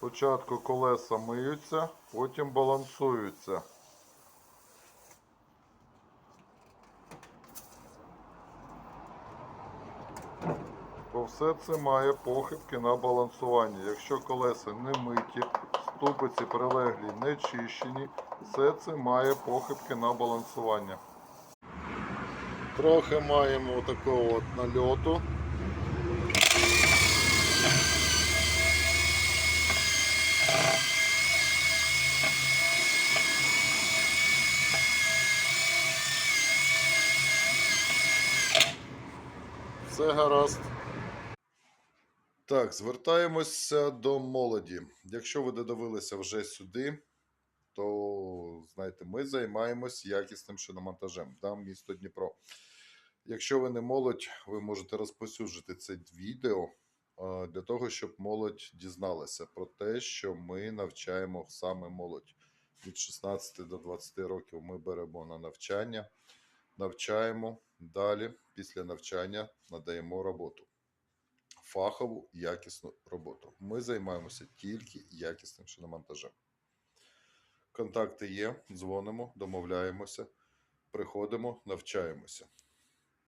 Спочатку колеса миються, потім балансуються. Бо все це має похибки на балансування. Якщо колеса не миті, ступиці прилеглі не чищені, все це має похибки на балансування. Трохи маємо такого от нальоту. Все гаразд. Так, звертаємося до молоді. Якщо ви додивилися вже сюди, то знаєте, ми займаємось якісним шиномонтажем. Там місто Дніпро. Якщо ви не молодь, ви можете розповсюджити це відео для того, щоб молодь дізналася про те, що ми навчаємо саме молодь. Від 16 до 20 років ми беремо на навчання, навчаємо далі. Після навчання надаємо роботу. Фахову якісну роботу. Ми займаємося тільки якісним шиномонтажем. Контакти є, дзвонимо, домовляємося, приходимо, навчаємося.